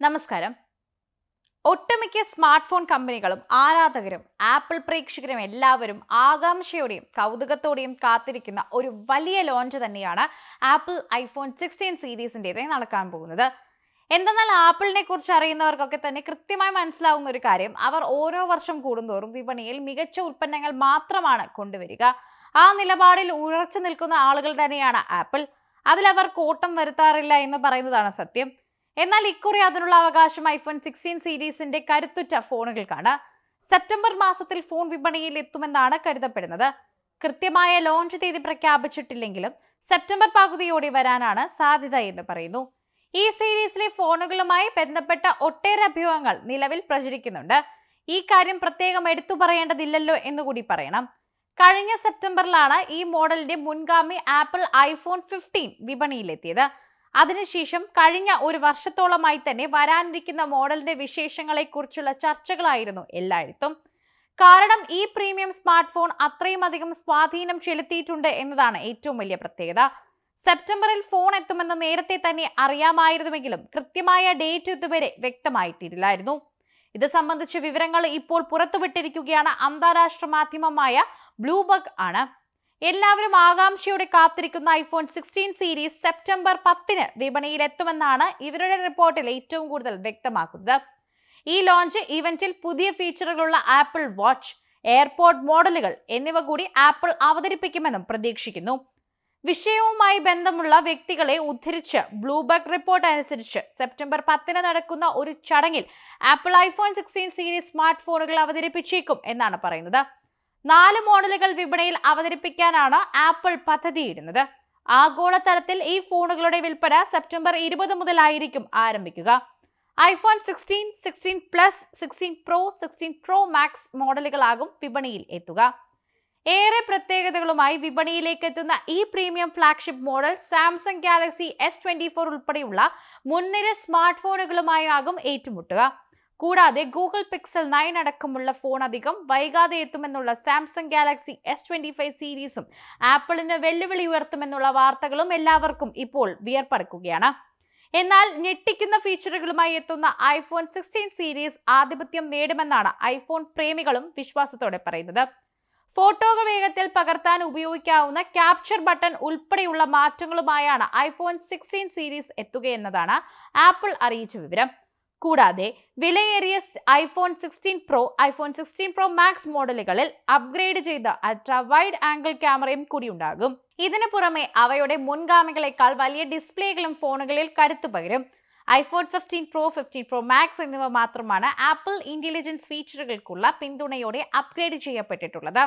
നമസ്കാരം. ഒട്ടുമിക്ക smart phone കമ്പനികളും ആരാധകരും ആപ്പിൾ പ്രേക്ഷകരും എല്ലാവരും ആകാംക്ഷയോടെയും കൗതുകത്തോടെയും കാത്തിരിക്കുന്ന ഒരു വലിയ ലോഞ്ച് തന്നെയാണ് ആപ്പിൾ ഐഫോൺ സിക്സ്റ്റീൻ സീരീസിന്റെത് നടക്കാൻ പോകുന്നത്. എന്തെന്നാൽ ആപ്പിളിനെ കുറിച്ച് അറിയുന്നവർക്കൊക്കെ തന്നെ കൃത്യമായി മനസ്സിലാവുന്ന ഒരു കാര്യം അവർ ഓരോ വർഷം കൂടുന്തോറും വിപണിയിൽ മികച്ച ഉൽപ്പന്നങ്ങൾ മാത്രമാണ് കൊണ്ടുവരിക. ആ നിലപാടിൽ ഉറച്ചു നിൽക്കുന്ന ആളുകൾ തന്നെയാണ് ആപ്പിൾ. അതിലവർ കോട്ടം വരുത്താറില്ല എന്ന് പറയുന്നതാണ് സത്യം. എന്നാൽ ഇക്കുറി അതിനുള്ള അവകാശം ഐഫോൺ സിക്സ്റ്റീൻ സീരീസിന്റെ കരുത്തുറ്റ ഫോണുകൾക്കാണ്. സെപ്റ്റംബർ മാസത്തിൽ ഫോൺ വിപണിയിൽ എത്തുമെന്നാണ് കരുതപ്പെടുന്നത്. കൃത്യമായ ലോഞ്ച് തീയതി പ്രഖ്യാപിച്ചിട്ടില്ലെങ്കിലും സെപ്റ്റംബർ പകുതിയോടെ വരാനാണ് സാധ്യത എന്ന് പറയുന്നു. ഈ സീരീസിലെ ഫോണുകളുമായി ബന്ധപ്പെട്ട ഒട്ടേറെ അഭ്യൂഹങ്ങൾ നിലവിൽ പ്രചരിക്കുന്നുണ്ട്. ഈ കാര്യം പ്രത്യേകം എടുത്തു പറയേണ്ടതില്ലല്ലോ എന്നുകൂടി പറയണം. കഴിഞ്ഞ സെപ്റ്റംബറിലാണ് ഈ മോഡലിന്റെ മുൻഗാമി ആപ്പിൾ ഐഫോൺ ഫിഫ്റ്റീൻ വിപണിയിലെത്തിയത്. അതിനുശേഷം കഴിഞ്ഞ ഒരു വർഷത്തോളമായി തന്നെ വരാനിരിക്കുന്ന മോഡലിന്റെ വിശേഷങ്ങളെക്കുറിച്ചുള്ള ചർച്ചകളായിരുന്നു എല്ലായിടത്തും. കാരണം ഈ പ്രീമിയം സ്മാർട്ട് ഫോൺ അത്രയും അധികം സ്വാധീനം ചെലുത്തിയിട്ടുണ്ട് എന്നതാണ് ഏറ്റവും വലിയ പ്രത്യേകത. സെപ്റ്റംബറിൽ ഫോൺ എത്തുമെന്ന് നേരത്തെ തന്നെ അറിയാമായിരുന്നുവെങ്കിലും കൃത്യമായ ഡേറ്റ് ഇതുവരെ വ്യക്തമായിട്ടില്ലായിരുന്നു. ഇത് സംബന്ധിച്ച വിവരങ്ങൾ ഇപ്പോൾ പുറത്തുവിട്ടിരിക്കുകയാണ് അന്താരാഷ്ട്ര മാധ്യമമായ ബ്ലൂബർഗ് ആണ്. എല്ലാവരും ആകാംക്ഷയോടെ കാത്തിരിക്കുന്ന ഐഫോൺ സിക്സ്റ്റീൻ സീരീസ് സെപ്റ്റംബർ പത്തിന് വിപണിയിൽ എത്തുമെന്നാണ് ഇവരുടെ റിപ്പോർട്ടിൽ ഏറ്റവും കൂടുതൽ വ്യക്തമാക്കുന്നത്. ഈ ലോഞ്ച് ഇവന്റിൽ പുതിയ ഫീച്ചറുകളുള്ള ആപ്പിൾ വാച്ച് എയർപോർട്ട് മോഡലുകൾ എന്നിവ കൂടി ആപ്പിൾ അവതരിപ്പിക്കുമെന്നും പ്രതീക്ഷിക്കുന്നു. വിഷയവുമായി ബന്ധമുള്ള വ്യക്തികളെ ഉദ്ധരിച്ച് ബ്ലൂബർഗ് റിപ്പോർട്ട് അനുസരിച്ച് സെപ്റ്റംബർ പത്തിന് നടക്കുന്ന ഒരു ചടങ്ങിൽ Apple iPhone sixteen series smart ഫോണുകൾ അവതരിപ്പിച്ചേക്കും എന്നാണ് പറയുന്നത്. നാല് മോഡലുകൾ വിപണിയിൽ അവതരിപ്പിക്കാനാണ് ആപ്പിൾ പദ്ധതിയിടുന്നത്. ആഗോളതലത്തിൽ ഈ ഫോണുകളുടെ വിൽപ്പന സെപ്റ്റംബർ ഇരുപത് മുതലായിരിക്കും ആരംഭിക്കുക. IPhone sixteen sixteen plus sixteen pro sixteen pro max മോഡലുകളാകും വിപണിയിൽ എത്തുക. ഏറെ പ്രത്യേകതകളുമായി വിപണിയിലേക്ക് എത്തുന്ന ഈ premium flagship model Samsung Galaxy S twenty four ഉൾപ്പെടെയുള്ള മുൻനിര സ്മാർട്ട് ഫോണുകളുമായി ആകും ഏറ്റുമുട്ടുക. കൂടാതെ ഗൂഗിൾ പിക്സൽ നയൻ അടക്കമുള്ള ഫോൺ അധികം വൈകാതെ എത്തുമെന്നുള്ള Samsung Galaxy S twenty five സീരീസും ആപ്പിളിന് വെല്ലുവിളി ഉയർത്തുമെന്നുള്ള വാർത്തകളും എല്ലാവർക്കും ഇപ്പോൾ വിയർപ്പടക്കുകയാണ്. എന്നാൽ ഞെട്ടിക്കുന്ന ഫീച്ചറുകളുമായി എത്തുന്ന ഐഫോൺ സിക്സ്റ്റീൻ സീരീസ് ആധിപത്യം നേടുമെന്നാണ് ഐഫോൺ പ്രേമികളും വിശ്വാസത്തോടെ പറയുന്നത്. ഫോട്ടോകൾ വേഗത്തിൽ പകർത്താൻ ഉപയോഗിക്കാവുന്ന ക്യാപ്ചർ ബട്ടൺ ഉൾപ്പെടെയുള്ള മാറ്റങ്ങളുമായാണ് ഐഫോൺ സിക്സ്റ്റീൻ സീരീസ് എത്തുകയെന്നതാണ് ആപ്പിൾ അറിയിച്ച വിവരം. കൂടാതെ വിലയേറിയ iPhone sixteen pro iPhone sixteen pro max മോഡലുകളിൽ അപ്ഗ്രേഡ് ചെയ്ത അൾട്രാ വൈഡ് ആംഗിൾ ക്യാമറയും കൂടി ഉണ്ടാകും. ഇതിനു പുറമെ അവയുടെ മുൻഗാമികളെക്കാൾ വലിയ ഡിസ്പ്ലേകളും ഫോണുകളിൽ കരുത്തു പകരും. IPhone fifteen pro fifteen pro max എന്നിവ മാത്രമാണ് ആപ്പിൾ ഇന്റലിജൻസ് ഫീച്ചറുകൾക്കുള്ള പിന്തുണയോടെ അപ്ഗ്രേഡ് ചെയ്യപ്പെട്ടിട്ടുള്ളത്.